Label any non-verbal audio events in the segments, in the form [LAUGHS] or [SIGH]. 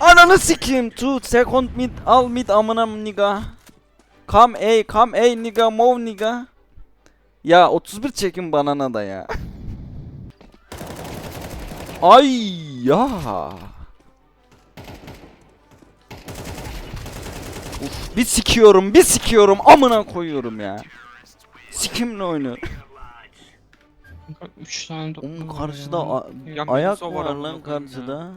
Ananı sikeyim. Two second mid. Al mid amına nigga. Come A, come A nigga, move nigga. Ya 31 çekin banana da ya. Ay ya. Uf, bir sikiyorum, bir sikiyorum, amına koyuyorum ya. Sikimle oynuyor. 3 tane var karşıda ayak var lan koyayım ya.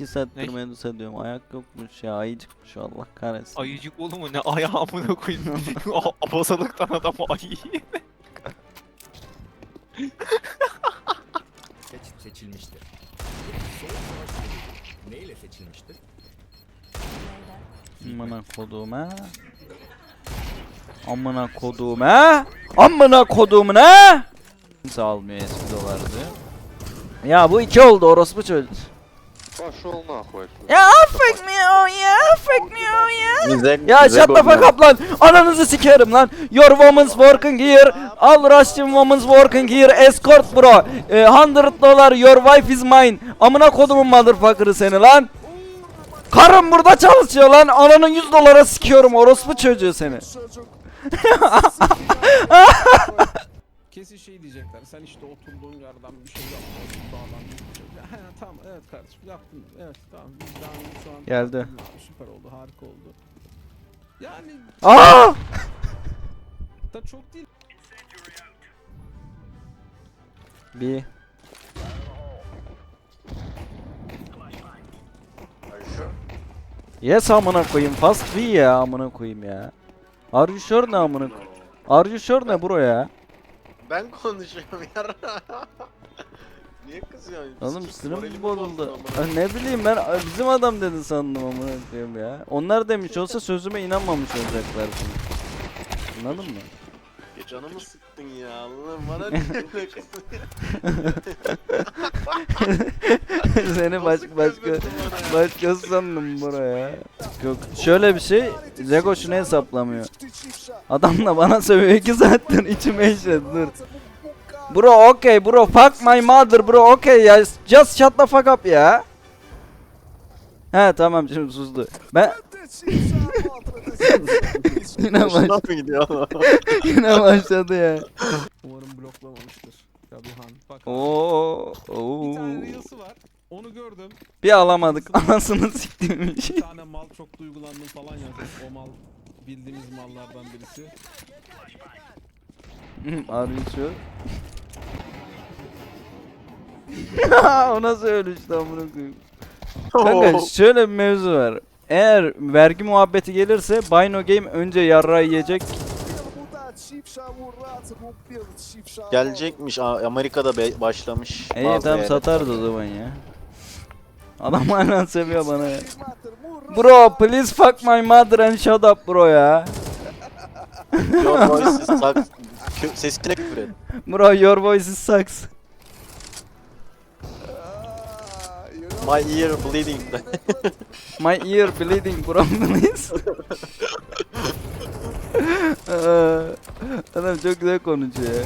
Karşıda. 2 saattir Ne? Medusa diyorum. Ayak yokmuş ya. Ayıcıkmış Allah kahretsin. Ayıcık oğlum o ne ayağımına koyayım. [LAUGHS] A- Abasalıktan adam ayı. seç- seçilmiştir. Neyle seçilmiştir? Amına kodum ha. Amına kodum ha. Amına kodum ne? Kimse almıyor eski dolardı. Ya bu iki oldu orospu çocuk. Пошел нахуй. Ya affet me oh ya affet me oh ya. Güzel, Ya shut the fuck up lan. Ananızı sikerim lan. Your woman's working here. All Russian woman's working here. Escort bro. Eh, 100 dolar. Your wife is mine. Amına kodumun motherfucker'ı seni lan. Karım burada çalışıyor lan. Ananın 100 dolara sikiyorum orospu çocuğu seni. [LAUGHS] Kesin şey diyecekler. Sen işte oturduğun yerden bir şey yapmadın falan. He tamam evet kardeşim yaptın. Evet tamam. Vicdanın şu an Geldi. Abi, süper oldu harika oldu. Yani Aa! da çok değil. Bir. Yes amına koyayım. Fast V ya amına koyayım ya. Are you sure ne amına koyayım? Are you sure ne bro ya? Ben konuşuyorum yarra. [LAUGHS] Niye kızıyorsun? Oğlum Sikik, sinirim bozuldu. Ha, ne bileyim ben a, bizim adam dedi sandım amına koyayım ya. Onlar demiş olsa sözüme inanmamış olacaklar şimdi. Anladın mı? Ya Canımı sıktın ya Allah'ım bana öyle kızıyorsun? [LAUGHS] [LAUGHS] Seni baş, Nasıl başka bana ya? başkası sandım buraya. Yok şöyle bir şey Zego şunu hesaplamıyor. Adam da bana sövüyor 2 saattir içime işledi dur. Bro okay bro fuck my mother bro okay ya just shut the fuck up ya. He tamam şimdi sustu. Ben yine, Hoşuna baş, mı gidiyor? yine başladı ya. Umarım bloklamamıştır. Gabihan. Bak. Oo, Bir oo. tane reels'i var. Onu gördüm. Bir alamadık [LAUGHS] anasını siktiğimiz. Bir tane mal çok duygulandım falan yazmış. O mal bildiğimiz mallardan birisi. [LAUGHS] Arıyorsun. [LAUGHS] o nasıl öyle işte amına koyayım. Kanka şöyle bir mevzu var. Eğer vergi muhabbeti gelirse Bino Game önce yarra yiyecek. Gelecekmiş A- Amerika'da be- başlamış. İyi bazı tamam satarız o zaman ya. Adam hala seviyor bana ya. Bro please fuck my mother and shut up bro ya. Your [LAUGHS] voice sucks. Kö- Sesine küfür et. Bro your voice sucks. My ear bleeding. [LAUGHS] My ear bleeding bro [LAUGHS] please. Adam çok güzel konuşuyor ya.